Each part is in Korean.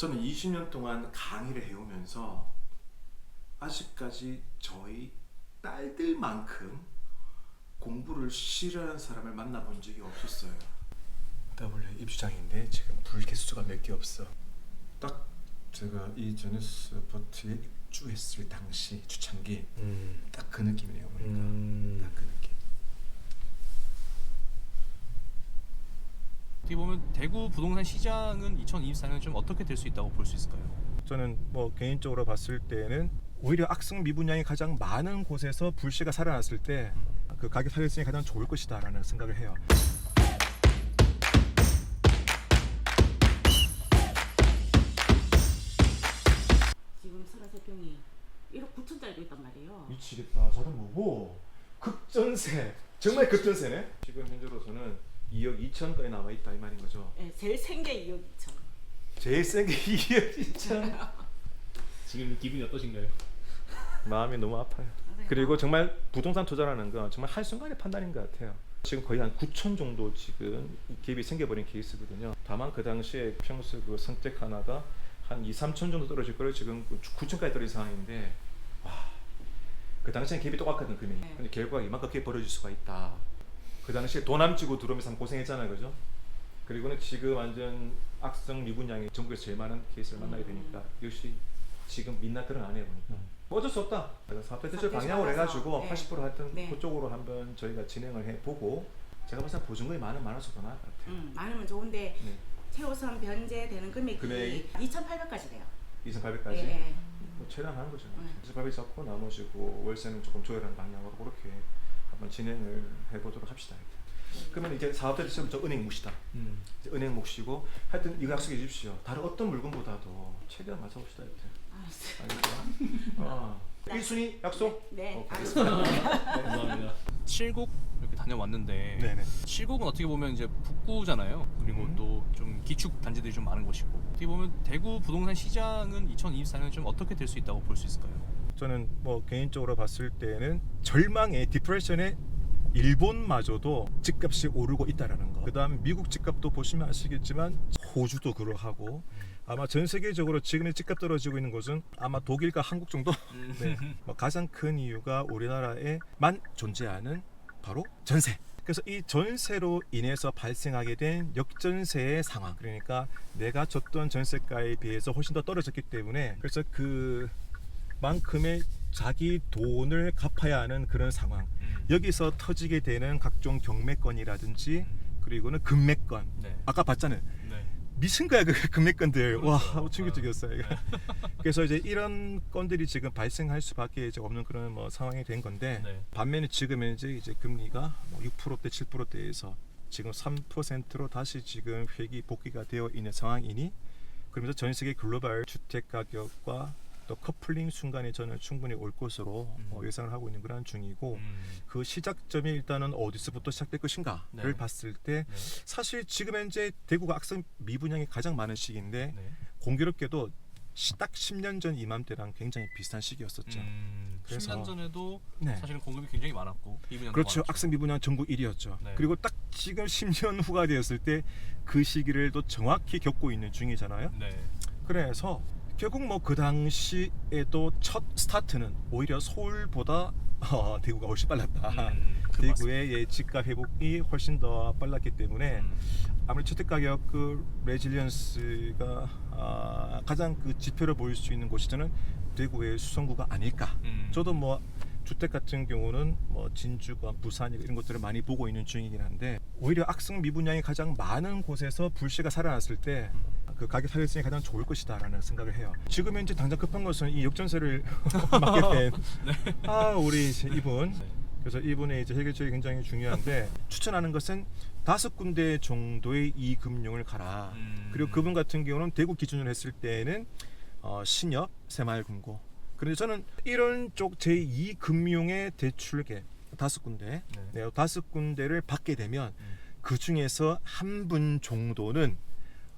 저는 20년 동안 강의를 해오면서 아직까지 저희 딸들만큼 공부를 싫어하는 사람을 만나본 적이 없었어요. 나 원래 입주장인데 지금 불 개수가 몇 개 없어. 딱 제가 이 제네스 버트에 입주했을 당시 주창기 음. 딱 그 느낌이네요. 보니까 음. 딱그 느낌. 어떻게 보면 대구 부동산 시장은 2024년 좀 어떻게 될 수 있다고 볼 수 있을까요? 저는 뭐 개인적으로 봤을 때는 오히려 악성 미분양이 가장 많은 곳에서 불씨가 살아났을 때 그 가격 사회성이 가장 좋을 것이다라는 생각을 해요. 지금 설화세평이 1억 9천짜리도 있단 말이에요. 미치겠다. 저는 뭐고 극전세. 정말 극전세네. 지금 현재로서는 2억 2천까지 남아 있다 이 말인 거죠. 네, 제일 센게 2억 2천. 제일 센 게 2억 2천. 지금 기분이 어떠신가요? 마음이 너무 아파요. 그리고 정말 부동산 투자라는 건 정말 한 순간의 판단인 것 같아요. 지금 거의 한 9천 정도 지금 갭이 생겨버린 케이스거든요. 다만 그 당시에 평수 그 선택 하나가 한 2, 3천 정도 떨어질 거를 지금 9천까지 떨어진 상황인데 와, 그 당시엔 갭이 똑같거든 금이. 네. 근데 결과가 이만큼 갭 벌어질 수가 있다. 그 당시에 돈안 들어오면서 참 고생했잖아요, 그죠? 그리고는 지금 완전 악성 미분양이 전국에서 제일 많은 케이스를 만나게 되니까 역시 지금 민낯 드러나네요 보니까 뭐 어쩔 수 없다 그래서 사업대 대출 방향으로 해가지고 네. 80% 하여튼 네. 그쪽으로 한번 저희가 진행을 해보고 제가 봤을 때 보증금이 많은 많아서 더 나을 것 같아요 음, 많으면 좋은데 네. 최우선 변제되는 금액이 금액이? 2,800까지 돼요. 2,800까지 예, 예. 뭐 최대한 하는 거죠 네. 2,800 잡고 나머지고 월세는 조금 조율하는 방향으로 그렇게 한번 진행을 해보도록 합시다 그러면 이제 사업대 대출부터 은행 몫이다 음. 이제 은행 몫이고 하여튼 이거 약속해 주십시오 다른 어떤 물건보다도 최대한 맞춰봅시다 알았어요. 알겠죠? 어. 1순위 약속? 네, 오케이. 알겠습니다. 감사합니다. 칠곡 이렇게 다녀왔는데 네네. 칠곡은 어떻게 보면 이제 북구잖아요. 그리고 음. 또좀 기축 단지들이 좀 많은 곳이고 어떻게 보면 대구 부동산 시장은 2024년 좀 어떻게 될 수 있다고 볼 수 있을까요? 저는 뭐 개인적으로 봤을 때는 절망의 디프레션의 일본마저도 집값이 오르고 있다라는 거. 그다음 미국 집값도 보시면 아시겠지만 호주도 그러하고 아마 전 세계적으로 지금의 집값 떨어지고 있는 곳은 아마 독일과 한국 정도. 네. 뭐 가장 큰 이유가 우리나라에만 존재하는 바로 전세. 그래서 이 전세로 인해서 발생하게 된 역전세의 상황. 그러니까 내가 줬던 전세가에 비해서 훨씬 더 떨어졌기 때문에 그래서 그 만큼의 자기 돈을 갚아야 하는 그런 상황. 음. 여기서 터지게 되는 각종 경매건이라든지 그리고는 금매건. 네. 아까 봤잖아요. 네. 미친 거야 그 금매건들. 와 그렇죠. 충격적이었어요. 이거. 그래서 이제 이런 건들이 지금 발생할 수밖에 이제 없는 그런 뭐 상황이 된 건데 네. 반면에 지금 현재 이제 금리가 뭐 6%대 7%대에서 지금 3%로 다시 지금 회기 복귀가 되어 있는 상황이니 그러면서 전 세계 글로벌 주택 가격과 또 커플링 순간에 저는 충분히 올 것으로 음. 어, 예상을 하고 있는 그런 중이고 음. 그 시작점이 일단은 어디서부터 시작될 것인가를 네. 봤을 때 네. 사실 지금 현재 대구가 악성 미분양이 가장 많은 시기인데 네. 공교롭게도 시- 딱 10년 전 이맘때랑 굉장히 비슷한 시기였었죠. 음. 그래서- 10년 전에도 네. 사실은 공급이 굉장히 많았고 비분양도 그렇죠. 많았죠. 악성 미분양 전국 1위였죠. 네. 그리고 딱 지금 10년 후가 되었을 때 그 시기를 또 정확히 겪고 있는 중이잖아요. 네. 그래서 결국 뭐 그 당시에도 첫 스타트는 오히려 서울보다 어, 대구가 훨씬 빨랐다. 음, 그. 대구의 예, 집값 회복이 훨씬 더 빨랐기 때문에 음. 아무리 주택 가격 그 레질리언스가 아, 가장 그 지표를 보일 수 있는 곳이 저는 대구의 수성구가 아닐까. 음. 저도 뭐 주택 같은 경우는 뭐 진주가 부산 이런 것들을 많이 보고 있는 중이긴 한데 오히려 악성 미분양이 가장 많은 곳에서 불씨가 살아났을 때 그 가격 사회성이 가장 좋을 것이다라는 생각을 해요. 지금 현재 당장 급한 것은 이 역전세를 맡게 된 아, 우리 이분 네. 그래서 이분의 이제 해결책이 굉장히 중요한데 추천하는 것은 다섯 군데 정도의 이 금융을 가라. 음. 그리고 그분 같은 경우는 대구 기준으로 했을 때는 어, 신협, 새마을금고. 그런데 저는 이런 쪽 제2 금융의 대출계 다섯 군데, 네. 네, 다섯 군데를 받게 되면 음. 그 중에서 한 분 정도는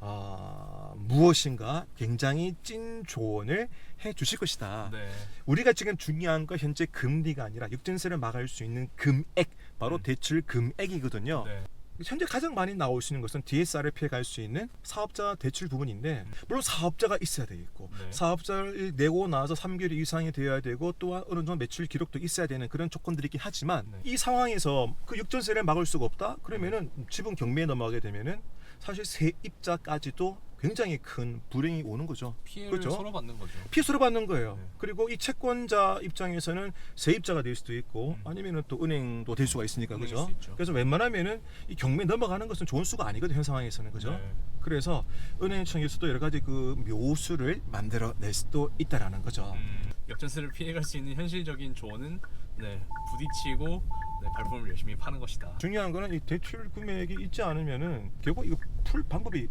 아, 무엇인가 굉장히 찐 조언을 해 주실 것이다. 네. 우리가 지금 중요한 건 현재 금리가 아니라 역전세를 막을 수 있는 금액 바로 음. 대출 금액이거든요. 네. 현재 가장 많이 나올 수 있는 것은 DSR에 갈수 있는 사업자 대출 부분인데 물론 사업자가 있어야 되겠고 네. 사업자를 내고 나서 3개월 이상이 되어야 되고 또한 어느 정도 매출 기록도 있어야 되는 그런 조건들이 있긴 하지만 네. 이 상황에서 그 역전세를 막을 수가 없다 그러면은 지분 경매에 넘어가게 되면은 사실 세입자까지도 굉장히 큰 불행이 오는 거죠. 피해를 그렇죠? 서로 받는 거죠. 피수를 받는 거예요. 네. 그리고 이 채권자 입장에서는 세입자가 될 수도 있고 음. 아니면은 또 은행도 될 수가 있으니까 그죠. 그래서 웬만하면은 이 경매 넘어가는 것은 좋은 수가 아니거든 현 상황에서는 그죠. 네. 그래서 은행청에서도 여러 가지 그 묘수를 만들어 낼 수도 있다라는 거죠. 음, 역전세를 피해갈 수 있는 현실적인 조언은 네, 부딪히고 네, 발품을 열심히 파는 것이다. 중요한 거는 이 대출 금액이 있지 않으면은 결국 이거 풀 방법이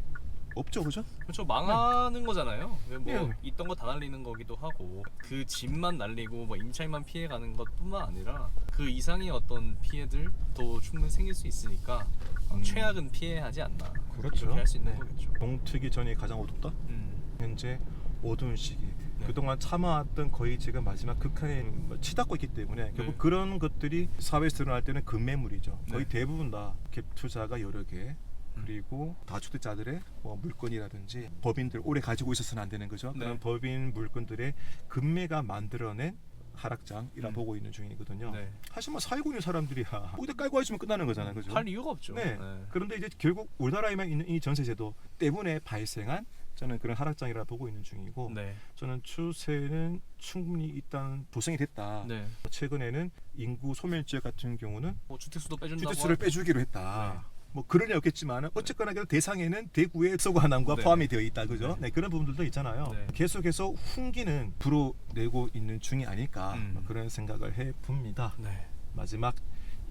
없죠, 그죠? 그렇죠 망하는 거잖아요. 뭐 예. 있던 거 다 날리는 거기도 하고 그 집만 날리고 뭐 임차인만 피해가는 것뿐만 아니라 그 이상의 어떤 피해들도 충분히 생길 수 있으니까 어, 음. 최악은 피해하지 않나 그렇죠. 그렇게 할 수 있는 네. 거겠죠. 동트기 전이 가장 어둡다. 음, 현재 어두운 시기. 네. 그동안 참아왔던 거의 지금 마지막 극한에 뭐 치닫고 있기 때문에 결국 네. 그런 것들이 사회에서 드러날 때는 금매물이죠. 거의 네. 대부분 다 갭 투자가 여러 개 그리고 다주택자들의 뭐 물건이라든지 법인들 오래 가지고 있어서는 안 되는 거죠. 네. 그런 법인 물건들의 금매가 만들어낸 하락장이라 음. 보고 있는 중이거든요. 네. 사실 뭐 있는 사람들이야 거기다 깔고 해주면 끝나는 거잖아요, 그죠? 팔 이유가 없죠. 네. 네. 그런데 이제 결국 우리나라에만 있는 이 전세제도 때문에 발생한 저는 그런 하락장이라 보고 있는 중이고 네. 저는 추세는 충분히 일단 보상이 됐다. 네. 최근에는 인구 소멸 지역 같은 경우는 뭐 주택 수도 빼준다고 주택수를 하고. 빼주기로 했다. 뭐 그런 일 없겠지만 어쨌거나 그 대상에는 대구의 서구 하남과 네. 포함이 되어 있다, 그죠? 네, 그런 부분들도 있잖아요. 네. 계속해서 훈기는 불어내고 있는 중이 아닐까 음. 뭐 그런 생각을 해 봅니다. 네. 마지막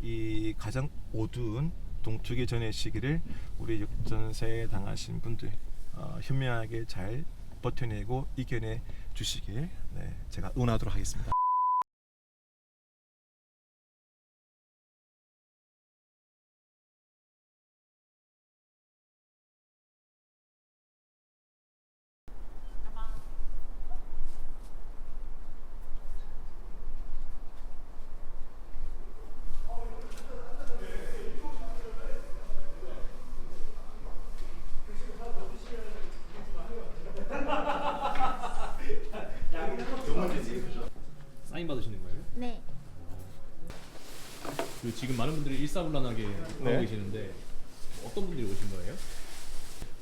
이 가장 어두운 동투기 전의 시기를 우리 역전세 당하신 분들 어, 현명하게 잘 버텨내고 이겨내 주시길 네, 제가 응원하도록 하겠습니다. 사인 받으시는 거예요? 네. 그리고 지금 많은 분들이 일사불란하게 하고 네. 계시는데 어떤 분들이 오신 거예요?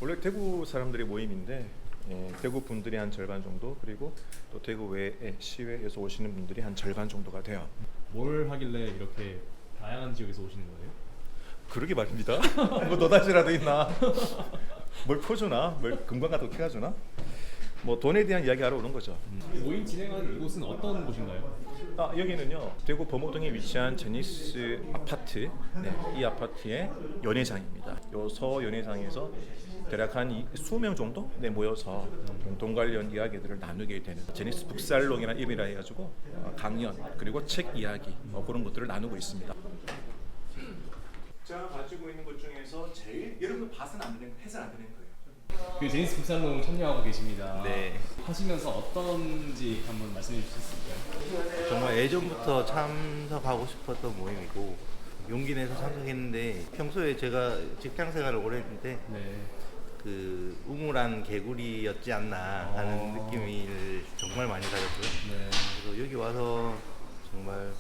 원래 대구 사람들의 모임인데 예, 대구 분들이 한 절반 정도 그리고 또 대구 외에 시외에서 오시는 분들이 한 절반 정도가 돼요. 뭘 하길래 이렇게 다양한 지역에서 오시는 거예요? 그러게 말입니다. 뭐 너다지라도 있나? 뭘 퍼주나? 뭘 금관 같은 거 캐가주나? 뭐 돈에 대한 이야기 하러 오는 거죠. 모임 진행하는 이곳은 어떤 곳인가요? 아 여기는요 대구 범호동에 위치한 제니스 아파트 네, 이 아파트의 연회장입니다. 요서 연회장에서 대략 한 20명 정도 네, 모여서 돈 관련 이야기들을 나누게 되는 제니스 북살롱이라는 이름이라 해가지고 어, 강연 그리고 책 이야기 뭐 그런 것들을 나누고 있습니다. 제가 가지고 있는 것 중에서 제일 여러분 봐서는 안 되는 해서 안 되는 거예요. 그 제니스 북살롱 참여하고 계십니다. 네. 하시면서 어떤지 한번 말씀해 주실 수 있을까요? 정말 예전부터 참석하고 싶었던 모임이고 용기 내서 참석했는데 평소에 제가 직장 생활을 오래 했는데 네. 그 우물한 개구리였지 않나 하는 어. 느낌을 정말 많이 가졌고요. 네. 그래서 여기 와서 정말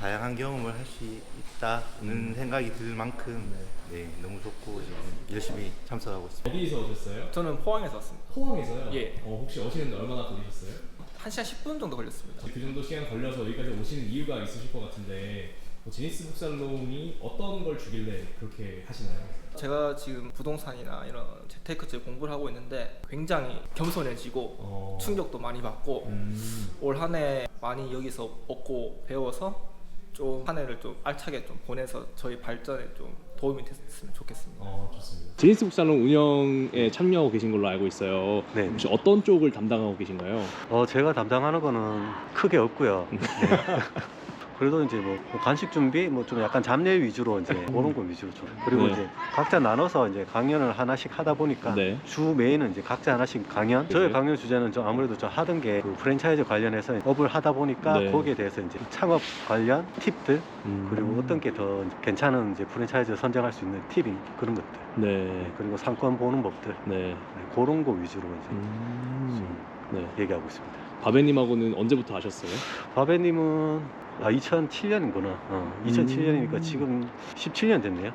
다양한 경험을 할 수 있다는 생각이 들 만큼 네, 너무 좋고 지금 열심히 참석하고 있습니다. 어디서 오셨어요? 저는 포항에서 왔습니다. 포항에서요? 예. 어, 혹시 오시는데 얼마나 걸리셨어요? 1시간 10분 정도 걸렸습니다. 그 정도 시간 걸려서 여기까지 오시는 이유가 있으실 것 같은데 뭐 제니스 북살롱이 어떤 걸 주길래 그렇게 하시나요? 제가 지금 부동산이나 이런 재테크चे 공부를 하고 있는데 굉장히 겸손해지고 어. 충격도 많이 받고 음. 올 한 해 많이 여기서 얻고 배워서 좀 한 해를 좀 알차게 좀 보내서 저희 발전에 좀 도움이 됐으면 좋겠습니다. 어, 좋습니다. 제니스 북살롱 운영에 참여하고 계신 걸로 알고 있어요. 네. 혹시 어떤 쪽을 담당하고 계신가요? 어, 제가 담당하는 거는 크게 없고요. 네. 그래도 이제 뭐 간식 준비 뭐 좀 약간 잡내 위주로 이제 그런 거 위주로 좀 그리고 네. 이제 각자 나눠서 이제 강연을 하나씩 하다 보니까 네. 주 메인은 이제 각자 하나씩 강연 저희 네. 강연 주제는 좀 아무래도 좀 하던 게 그 프랜차이즈 관련해서 업을 하다 보니까 네. 거기에 대해서 이제 창업 관련 팁들 음. 그리고 어떤 게 더 괜찮은 이제 프랜차이즈 선정할 수 있는 팁이 그런 것들 네. 그리고 상권 보는 법들 네. 네, 그런 거 위주로 이제 음. 네. 좀 얘기하고 있습니다. 바베님하고는 언제부터 아셨어요? 바베님은 아 2007년이구나. 어, 2007년이니까 음. 지금 17년 됐네요.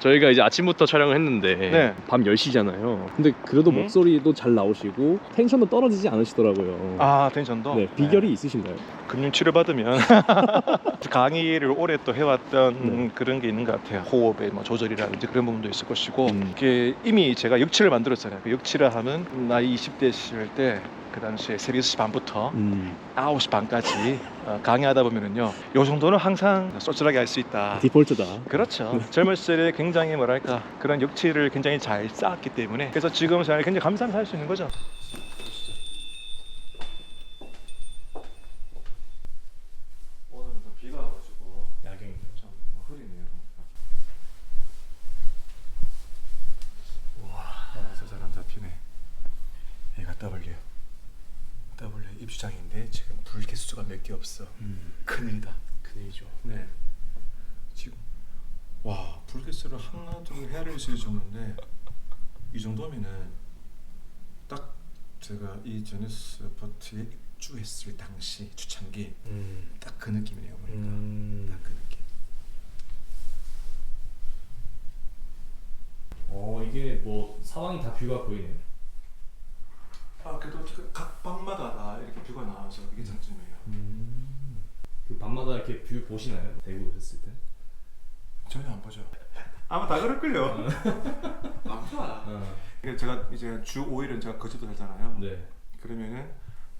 저희가 이제 아침부터 촬영을 했는데 네. 밤 10시잖아요. 근데 그래도 음? 목소리도 잘 나오시고 텐션도 떨어지지 않으시더라고요. 아 텐션도 네, 비결이 있으신가요? 금융 치료 받으면 강의를 오래 또 해왔던 네. 그런 게 있는 것 같아요. 호흡의 뭐 조절이라든지 그런 부분도 있을 것이고 음. 이게 이미 제가 역치를 만들었잖아요. 그 역치를 하면 나이 20대실 때 그 당시에 새벽 6시 반부터 음. 9시 반까지 어, 강의하다 보면은요. 요 정도는 항상 쏠쏠하게 할 수 있다. 디폴트다. 그렇죠. 젊을 시절에 굉장히 뭐랄까 그런 역치를 굉장히 잘 쌓았기 때문에 그래서 지금 저는 굉장히 감사하면서 할수 있는 거죠. 오늘은 좀 비가 와가지고 야경. 좀 흐리네요. 와, 저 사람 잡히네. 얘가 W. W 입주장인데 지금 불 개수가 몇 개 없어. 큰일이다. 큰일이죠. 네. 지금 와 불개수를 하나 둘 헤아릴 수 있었는데 이 정도면은 딱 제가 이 제네시스 아파트에 입주했을 당시 주창기 음. 딱그 느낌이네요 보니까 음. 딱그 느낌. 어 이게 뭐 사방이 다 뷰가 보이네요. 아 그래도 그각 방마다 다 이렇게 뷰가 나와서 그게 장점이에요. 그 밤마다 이렇게 뷰 보시나요? 대구 오셨을 때? 전혀 안 보죠. 아마 다 그럴걸요. 안 봐. 어. 이게 제가 이제 주 5일은 제가 거제도 살잖아요. 네. 그러면은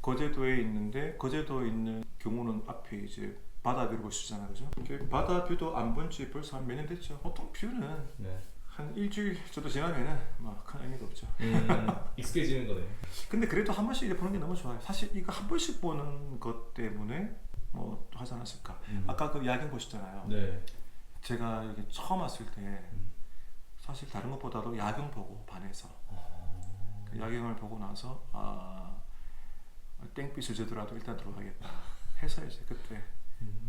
거제도에 있는데 거제도에 있는 경우는 앞에 이제 바다 뷰를 볼수 있잖아요, 그죠? 이게 바다 뷰도 안 본 지 벌써 한 몇 년 됐죠. 보통 뷰는 네. 한 일주일 정도 지나면은 막큰 의미가 없죠. 음, 익숙해지는 거네요. 근데 그래도 한 번씩 이제 보는 게 너무 좋아요. 사실 이거 한 번씩 보는 것 때문에 뭐또 하지 않았을까. 음. 아까 그 야경 보셨잖아요. 네. 제가 여기 처음 왔을 때 사실 다른 것보다도 야경 보고 반해서 그 야경을 보고 나서 아 땡빛을 지더라도 일단 들어가겠다 해서 이제 그때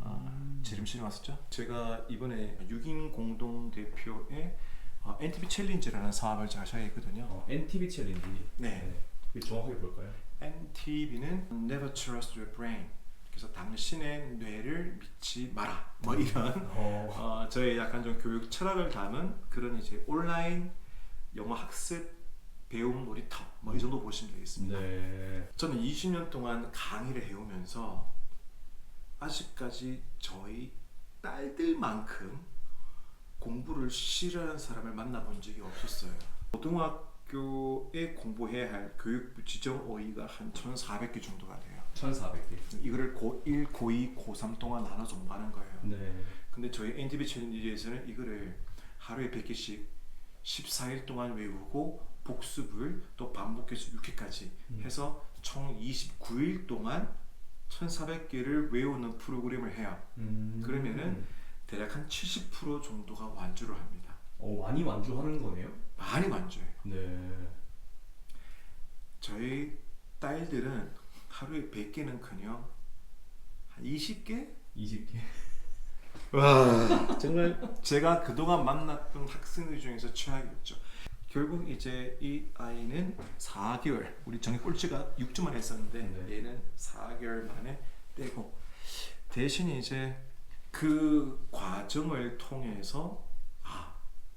아, 지름신이 왔었죠. 제가 이번에 6인 공동 대표의 어, NTV 챌린지라는 사업을 제가 시작했거든요. 어, NTV 챌린지. 네. 그 정확하게 볼까요? NTV는 Never Trust Your Brain. 그래서 당신의 뇌를 믿지 마라. 뭐 이런 어. 어, 저의 약간 좀 교육 철학을 담은 그런 이제 온라인 영어 학습 배움 놀이터 뭐 이 정도 보시면 되겠습니다. 네. 저는 20년 동안 강의를 해오면서 아직까지 저희 딸들만큼 공부를 싫어하는 사람을 만나본 적이 없었어요. 고등학교에 공부해야 할 교육부 지정 어휘가 한 1,400개 정도가 돼요. 1,400개. 이거를 고1, 고2, 고3 동안 나눠서 공부하는 거예요. 네. 근데 저희 NTV 챌린지에서는 이거를 하루에 100개씩 14일 동안 외우고 복습을 또 반복해서 6회까지 해서 총 29일 동안 1,400개를 외우는 프로그램을 해요. 음. 그러면은 대략 한 70% 정도가 완주를 합니다. 어 많이 완주하는 거네요. 많이 완주해요. 네. 저희 딸들은 하루에 100개는커녕 한 20개? 20개. 와 정말 제가 그동안 만났던 학생들 중에서 최악이었죠. 결국 이제 이 아이는 4개월 우리 정희 꼴찌가 6주 만에 했었는데 네. 얘는 4개월 만에 떼고 대신 이제 그 과정을 통해서 아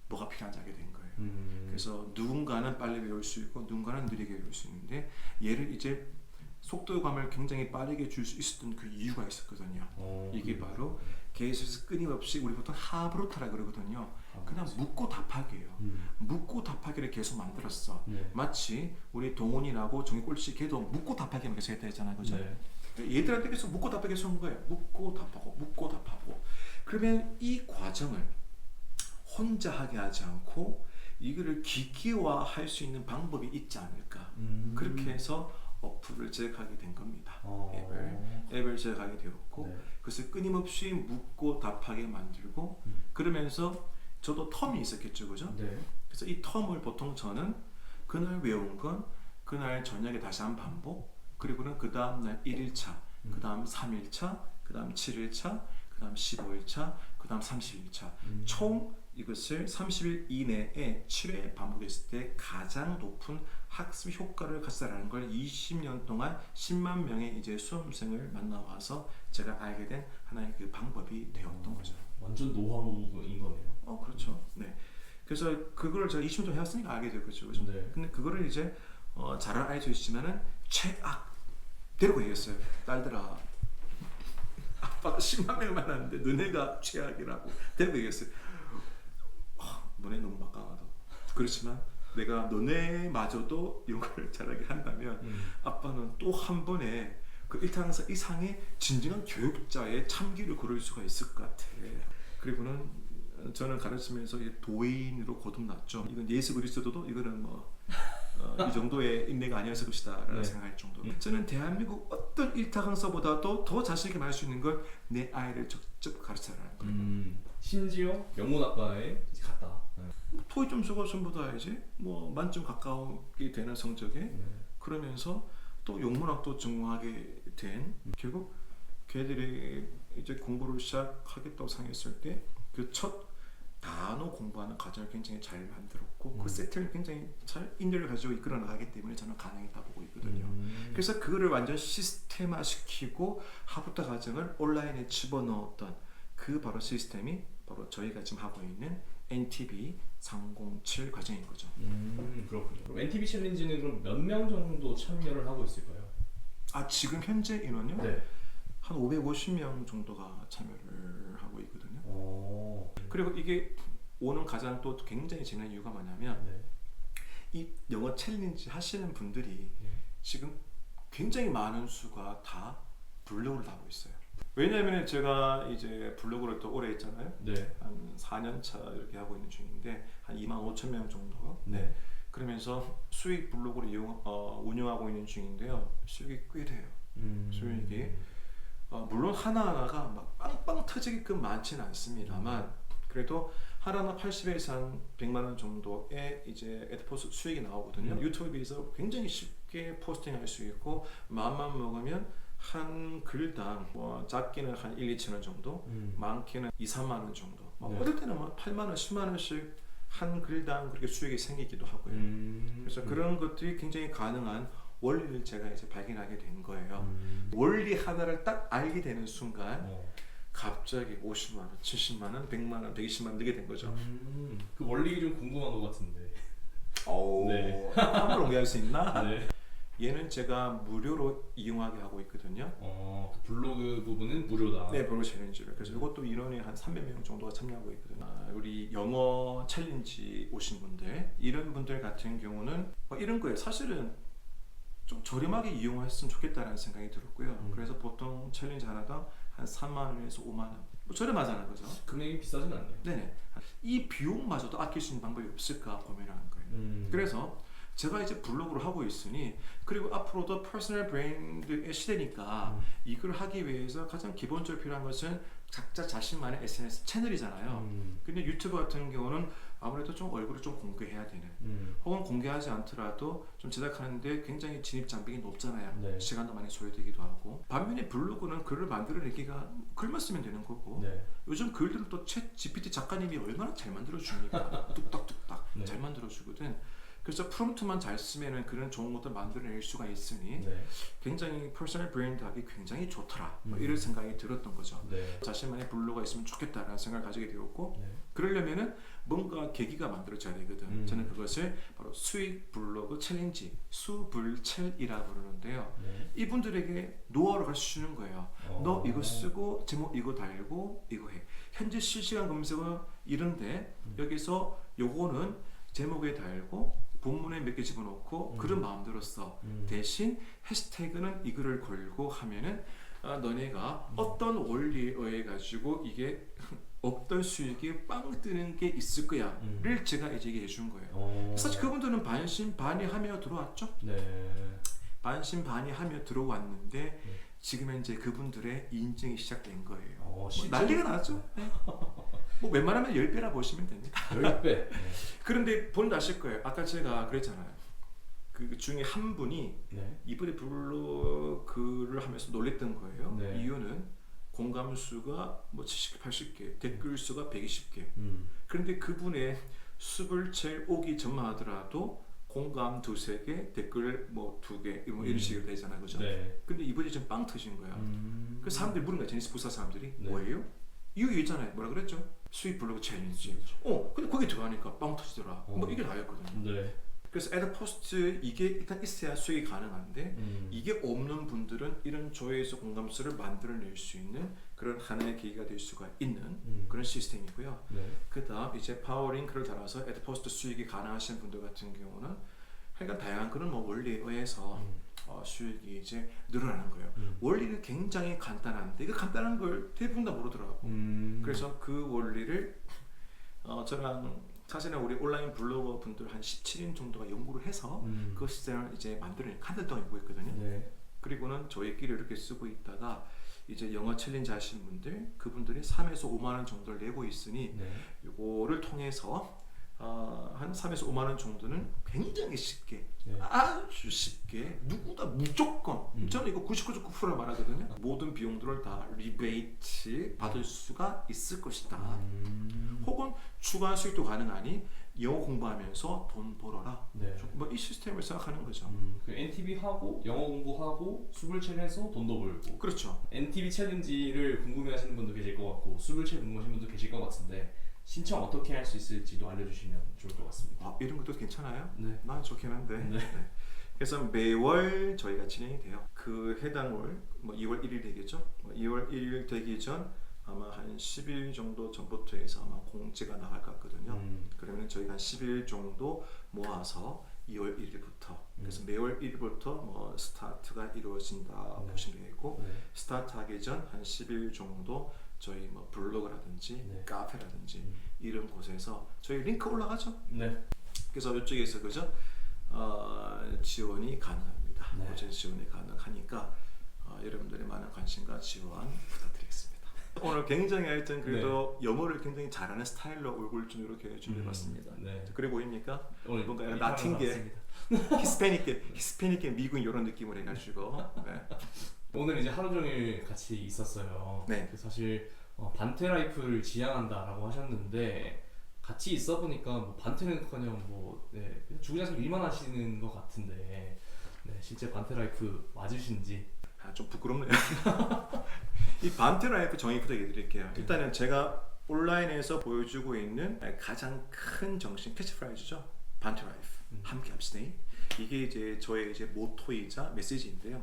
뭐가 필요한지 알게 된 거예요. 음. 그래서 누군가는 빨리 배울 수 있고 누군가는 느리게 배울 수 있는데 얘를 이제 속도감을 굉장히 빠르게 줄 수 있었던 그 이유가 있었거든요. 어, 이게 바로 계속해서 끊임없이 우리 보통 하브루타라 그러거든요. 아, 그냥 묻고 답하기예요. 음. 묻고 답하기를 계속 만들었어. 네. 마치 우리 동훈이라고 정희 꼴찌 걔도 묻고 답하기만 계속 했다 했잖아요. 그죠? 네. 얘들한테 계속 묻고 답하기 계속 한 거예요. 묻고 답하고 묻고 답하고. 그러면 이 과정을 혼자 하게 하지 않고 이거를 기계화할 수 있는 방법이 있지 않을까. 음. 그렇게 해서 어, 어플을 제작하게 된 겁니다. 어. 앱을 앱을 제작하게 되었고 네. 그것을 끊임없이 묻고 답하게 만들고 음. 그러면서 저도 텀이 있었겠죠, 그죠? 네. 그래서 이 텀을 보통 저는 그날 외운 건 그날 저녁에 다시 한 반복 그리고는 그 다음 날 1일차 음. 그 다음 3일차 그 다음 7일차 그 다음 15일차 그 다음 30일차 음. 총 이것을 30일 이내에 7회 반복했을 때 가장 높은 학습 효과를 가졌다는 걸 20년 동안 10만 명의 이제 수험생을 만나와서 제가 알게 된 하나의 그 방법이 되었던 거죠. 완전 노하우인 거네요. 어 그렇죠. 네. 그래서 그걸 제가 20년 동안 해왔으니까 알게 됐겠죠. 그죠? 네. 근데 그거를 이제 어, 잘 알수 있지만은 최악 데리고 얘기했어요. 딸들아. 아빠가 10만 명을 만났는데 너네가 최악이라고 데리고 얘기했어요. 아, 너네 너무 막강하다. 그렇지만 내가 너네마저도 걸 잘하게 한다면 음. 아빠는 또 한 번에 그 일타강사 이상의 진정한 교육자의 참기를 고를 수가 있을 것 같아. 그리고는 저는 가르치면서 도인으로 거듭났죠. 이건 예수 그리스도도 이거는 뭐. 어, 이 정도의 인내가 아니었을 것이다 라는 네. 생각할 정도로 저는 대한민국 어떤 일타 강사보다도 더 자신 있게 말할 수 있는 걸내 아이를 직접 가르쳐라는 거예요. 음. 심지어 영문학과에 이제 갔다. 네. 토익 점수가 전부 다 이제 뭐 만점 가까우게 되는 성적에 네. 그러면서 또 영문학도 전공하게 된 결국 걔들이 이제 공부를 시작하겠다고 생각했을 때 그 첫 단어 공부하는 과정을 굉장히 잘 만들었고 음. 그 세트를 굉장히 잘 인내를 가지고 이끌어 나가기 때문에 저는 가능했다 보고 있거든요. 음. 그래서 그거를 완전 시스템화시키고 하부터 과정을 온라인에 집어넣었던 그 바로 시스템이 바로 저희가 지금 하고 있는 NTB 307 과정인 거죠. 음, 그렇군요. 그럼 NTV 챌린지는 그럼 몇 명 정도 참여를 하고 있을까요? 아 지금 현재 인원요? 네. 한 550명 정도가 참여를 하고 있거든요. 오. 그리고 이게 오는 가장 또 굉장히 재미난 이유가 뭐냐면 네. 이 영어 챌린지 하시는 분들이 네. 지금 굉장히 많은 수가 다 블로그를 다 하고 있어요. 왜냐하면 제가 이제 블로그를 또 오래 했잖아요. 네. 한 4년 차 이렇게 하고 있는 중인데 한 2만 5천 명 정도. 네. 그러면서 수익 블로그를 이용 어, 운영하고 있는 중인데요. 수익이 꽤 돼요. 음. 수익이 어, 물론 하나하나가 막 빵빵 터지게끔 많지는 않습니다만 그래도 하나하나 80에서 한 100만 원 정도의 이제 에드포스 수익이 나오거든요. 음. 유튜브에 비해서 굉장히 쉽게 포스팅할 수 있고 마음만 먹으면 한 글당 뭐 작게는 한 1, 2천 원 정도, 음. 많게는 2, 3만 원 정도. 뭐 네. 어떨 때는 뭐 8만 원, 10만 원씩 한 글당 그렇게 수익이 생기기도 하고요. 음. 그래서 그런 것들이 굉장히 가능한 원리를 제가 이제 발견하게 된 거예요. 음. 원리 하나를 딱 알게 되는 순간 어. 갑자기 50만 원, 70만 원, 100만 원, 120만 원 늘게 된 거죠. 음. 그 원리 좀 궁금한 것 같은데. 오, 네. 한번 공개할 수 있나? 네. 얘는 제가 무료로 이용하게 하고 있거든요. 어, 그 블로그 부분은 무료다. 네, 브로 챌린지를. 그래서 이것도 인원이 한 300명 정도가 참여하고 있거든요. 아, 우리 영어 챌린지 오신 분들, 이런 분들 같은 경우는 뭐 이런 거예요. 사실은 좀 저렴하게 이용했으면 좋겠다라는 생각이 들었고요. 음. 그래서 보통 챌린지 하나당 한 3만 원에서 5만 원. 뭐 저렴하잖아요, 그죠? 금액이 비싸진 않네요. 네네. 이 비용마저도 아낄 수 있는 방법이 없을까 고민하는 거예요. 음. 그래서 제가 이제 블로그를 하고 있으니 그리고 앞으로도 퍼스널 브랜드의 시대니까 음. 이걸 하기 위해서 가장 기본적으로 필요한 것은 각자 자신만의 SNS 채널이잖아요. 음. 근데 유튜브 같은 경우는 아무래도 좀 얼굴을 좀 공개해야 되는 음. 혹은 공개하지 않더라도 좀 제작하는데 굉장히 진입 장벽이 높잖아요. 네. 시간도 많이 소요되기도 하고 반면에 블로그는 글을 만들어내기가 글만 쓰면 되는 거고 네. 요즘 글들을 또챗 GPT 작가님이 얼마나 잘 만들어 줍니까? 뚝딱뚝딱 네. 잘 만들어 주거든. 그래서 프롬프트만 잘 쓰면은 그런 좋은 것들 만들어낼 수가 있으니 네. 굉장히 퍼스널 브랜드 하기 굉장히 좋더라. 뭐 음. 이런 생각이 들었던 거죠. 네. 자신만의 블로그가 있으면 좋겠다라는 생각을 가지게 되었고 네. 그러려면은 뭔가 계기가 만들어져야 되거든. 음. 저는 그것을 바로 수익 블로그 챌린지 수불첼이라 부르는데요. 네. 이분들에게 노하우를 가르쳐 주는 거예요. 어. 너 이거 쓰고 제목 이거 달고 이거 해. 현재 실시간 검색어 이런데 음. 여기서 요거는 제목에 달고 본문에 몇 개 집어넣고 음. 글은 마음대로 써. 음. 대신 해시태그는 이거를 걸고 하면은 아, 너네가 어떤 원리에 의해 가지고 이게 어떤 수익이 빵 뜨는 게 있을 거야를 음. 제가 이제 얘기해 준 거예요. 어. 사실 그분들은 반신반의하며 들어왔죠. 네. 반신반의하며 들어왔는데 지금 현재 그분들의 인증이 시작된 거예요. 어, 뭐? 난리가 났죠. 네. 뭐 웬만하면 10배라 보시면 됩니다. 10배. 그런데 본인도 아실 거예요. 아까 제가 그랬잖아요. 그 중에 한 분이 네. 이번에 블로그를 하면서 놀랬던 거예요. 네. 이유는 공감 수가 뭐 70개, 80개, 댓글 수가 120개. 음. 그런데 그분의 숲을 제일 오기 전만 하더라도 공감 두세 개, 댓글 뭐 두 개, 뭐 이런 음. 식으로 되잖아요, 그죠? 네. 근데 이번에 좀빵 터진 거야. 음. 그 사람들이 물은 거야, 제니스 부사 사람들이 네. 뭐예요? 이유 있잖아요. 뭐라 그랬죠? 수입 블로그 챌린지. 어, 근데 거기 들어가니까 빵 터지더라. 뭐 어. 이게 다였거든요. 네. 그래서 애드 포스트 이게 일단 있어야 수익이 가능한데 음. 이게 없는 분들은 이런 조회수 공감수를 만들어낼 수 있는 그런 하나의 계기가 될 수가 있는 음. 그런 시스템이고요. 네. 그 다음 이제 파워링크를 달아서 애드 포스트 수익이 가능하신 분들 같은 경우는 하여간 다양한 그런 뭐 원리에 의해서 음. 어, 수익이 이제 늘어나는 거예요. 음. 원리는 굉장히 간단한데 그 간단한 걸 대부분 다 모르더라고. 음. 그래서 그 원리를 어, 저랑 사실은 우리 온라인 블로거 분들 한 17인 정도가 연구를 해서 음. 그 시스템을 이제 만들어낸 한달 동안 연구했거든요. 네. 그리고는 저희끼리 이렇게 쓰고 있다가 이제 영어 챌린지 하신 분들 그분들이 3에서 5만 원 정도를 내고 있으니 네. 이거를 통해서 어, 한 3에서 5만 원 정도는 굉장히 쉽게 네. 아주 쉽게 누구나 무조건 음. 저는 이거 99.9% 말하거든요 모든 비용들을 다 리베이트 받을 수가 있을 것이다 음. 혹은 추가 수익도 가능하니 영어 공부하면서 돈 벌어라 네. 뭐이 시스템을 생각하는 거죠 음. 그 NTV 하고 영어 공부하고 수불체를 해서 돈도 벌고 그렇죠 NTV 챌린지를 궁금해하시는 분도 계실 것 같고 수불체 궁금하신 분도 계실 것 같은데 신청 어떻게 할 수 있을지도 알려주시면 좋을 것 같습니다. 아, 이런 것도 괜찮아요? 네. 난 좋긴 한데 네. 네. 그래서 매월 저희가 진행이 돼요. 그 해당 월, 뭐 2월 1일 되겠죠? 뭐 2월 1일 되기 전 아마 한 10일 정도 전부터 해서 아마 공지가 나갈 것 같거든요. 음. 그러면 저희가 한 10일 정도 모아서 2월 1일부터 그래서 매월 1일부터 뭐 스타트가 이루어진다 음. 네. 보시면 되겠고 네. 스타트하기 전 한 10일 정도 저희 뭐 블로그라든지 네. 카페라든지 음. 이런 곳에서 저희 링크 올라가죠. 네. 그래서 이쪽에서 그죠 어, 지원이 가능합니다. 네. 어제 지원이 가능하니까 어, 여러분들의 많은 관심과 지원 부탁드리겠습니다. 오늘 굉장히 하여튼 그래도 영어를 굉장히 잘하는 스타일로 얼굴 좀 이렇게 준비해봤습니다. 네. 그래 보입니까? 오늘 뭔가 이 라틴 게 사람 히스패닉계 히스패닉계 미군 이런 느낌으로 해가지고 네. 오늘 이제 하루 종일 같이 있었어요. 네. 그 사실 어, 반테 라이프를 지향한다라고 하셨는데 같이 있어 보니까 뭐 반테는커녕 뭐 네, 그냥 주구장창 일만 하시는 것 같은데 네, 실제 반테 라이프 맞으신지 아, 좀 부끄럽네요. 이 반테 라이프 정의부터 얘기 드릴게요. 일단은 제가 온라인에서 보여주고 있는 가장 큰 정신 캐치프라이즈죠. 반테 라이프. 함께 합시다. 이게 이제 저의 이제 모토이자 메시지인데요.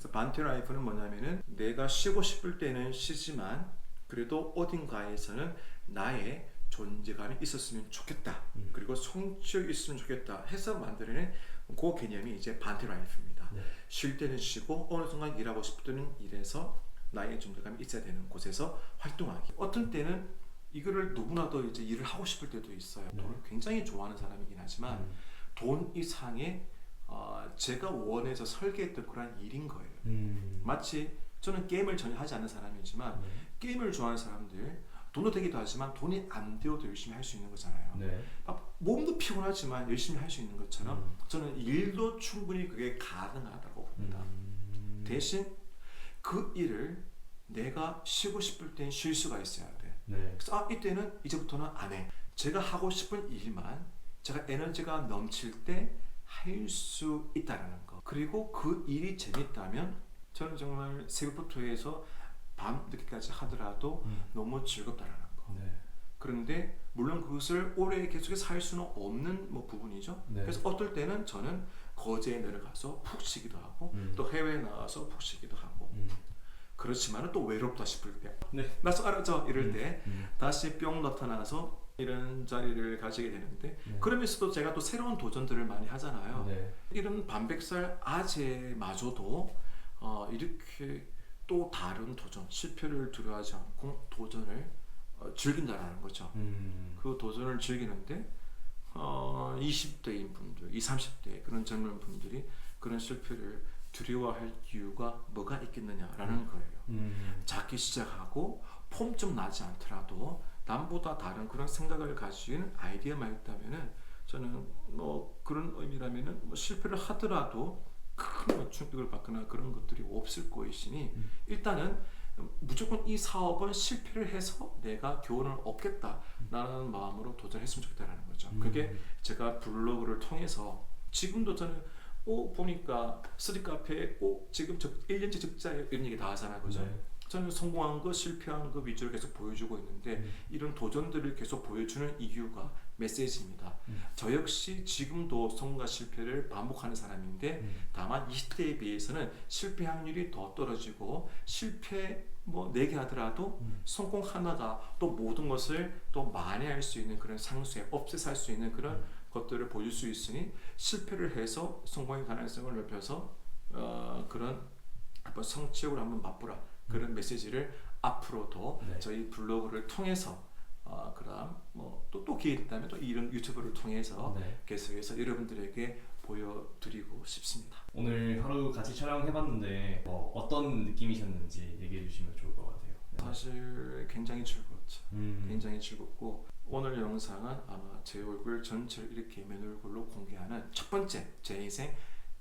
그래서 반테라이프는 뭐냐면은 내가 쉬고 싶을 때는 쉬지만 그래도 어딘가에서는 나의 존재감이 있었으면 좋겠다. 그리고 성취욕이 있으면 좋겠다. 해서 만들어낸 그 개념이 이제 반테라이프입니다. 네. 쉴 때는 쉬고 어느 순간 일하고 싶을 때는 일해서 나의 존재감이 있어야 되는 곳에서 활동하기. 어떤 때는 이거를 누구나도 이제 일을 하고 싶을 때도 있어요. 돈을 굉장히 좋아하는 사람이긴 하지만 돈 이상의 어, 제가 원해서 설계했던 그런 일인 거예요. 음. 마치 저는 게임을 전혀 하지 않는 사람이지만 게임을 좋아하는 사람들 돈도 되기도 하지만 돈이 안 되어도 열심히 할 수 있는 거잖아요. 네. 막 몸도 피곤하지만 열심히 할 수 있는 것처럼 음. 저는 일도 충분히 그게 가능하다고 봅니다. 음. 대신 그 일을 내가 쉬고 싶을 땐 쉴 수가 있어야 돼. 네. 그래서 아 이때는 이제부터는 안 해. 제가 하고 싶은 일만 제가 에너지가 넘칠 때 할 수 있다라는 거. 그리고 그 일이 재밌다면 저는 정말 새벽부터 해서 밤 늦게까지 하더라도 음. 너무 즐겁다라는 거. 네. 그런데 물론 그것을 오래 계속해서 할 수는 없는 뭐 부분이죠. 네. 그래서 어떨 때는 저는 거제에 내려가서 푹 쉬기도 하고 음. 또 해외에 나가서 푹 쉬기도 하고 음. 그렇지만은 또 외롭다 싶을 때 네. 나 쏘아라져 이럴 때 음. 다시 뿅 나타나서 이런 자리를 가지게 되는데 네. 그러면서도 제가 또 새로운 도전들을 많이 하잖아요. 네. 이런 반백살 아재마저도 어, 이렇게 또 다른 도전 실패를 두려워하지 않고 도전을 어, 즐긴다라는 거죠. 음. 그 도전을 즐기는데 어, 20대인 분들, 20, 30대 그런 젊은 분들이 그런 실패를 두려워할 이유가 뭐가 있겠느냐라는 거예요. 음. 작게 시작하고 폼 좀 나지 않더라도 남보다 다른 그런 생각을 가진 아이디어만 있다면은 저는 뭐 그런 의미라면은 뭐 실패를 하더라도 큰뭐 충격을 받거나 그런 것들이 없을 것이니 일단은 무조건 이 사업은 실패를 해서 내가 교훈을 얻겠다라는 마음으로 도전했으면 좋겠다라는 거죠. 그게 제가 블로그를 통해서 지금도 저는 오 보니까 스리 카페에 오 지금 적 1년째 적자에 이런 얘기 다 하잖아요. 그죠? 네. 저는 성공한 거 실패한 거 위주로 계속 보여주고 있는데 음. 이런 도전들을 계속 보여주는 이유가 메시지입니다. 음. 저 역시 지금도 성공과 실패를 반복하는 사람인데 음. 다만 20대에 비해서는 실패 확률이 더 떨어지고 실패 뭐네개 하더라도 음. 성공 하나가 또 모든 것을 또 만회할 수 있는 그런 상수에 없애살 수 있는 그런 음. 것들을 보여줄 수 있으니 실패를 해서 성공의 가능성을 넓혀서 어, 그런 한번 성취욕을 한번 맛보라 그런 메시지를 앞으로 도 네. 저희 블로그를 통해서 어, 그다음 뭐또 또 기회 있다면 또 이런 유튜브를 통해서 네. 계속해서 여러분들에게 보여드리고 싶습니다. 오늘 하루 같이 촬영해봤는데 뭐 어떤 느낌이셨는지 얘기해 주시면 좋을 것 같아요. 네. 사실 굉장히 즐거웠죠. 음. 굉장히 즐겁고 오늘 영상은 아마 제 얼굴 전체를 이렇게 맨 얼굴로 공개하는 첫 번째 제 인생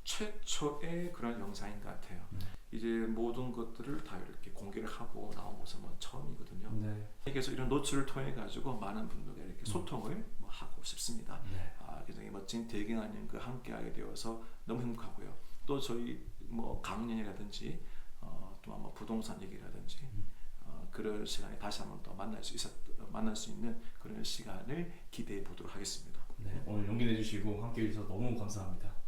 최초의 그런 영상인 것 같아요. 음. 이제 모든 것들을 다 이렇게 공개를 하고 나온 것은 뭐 처음이거든요. 네. 그래서 이런 노출을 통해 가지고 많은 분들과 이렇게 소통을 뭐 하고 싶습니다. 네. 아, 굉장히 멋진 대경아님과 함께하게 되어서 너무 행복하고요. 또 저희 뭐 강연이라든지 어, 또 아마 부동산 얘기라든지 어, 그런 시간에 다시 한번 또 만날 수 있었 만날 수 있는 그런 시간을 기대해 보도록 하겠습니다. 네. 오늘 용기 내주시고 함께 해 주셔서 너무 감사합니다.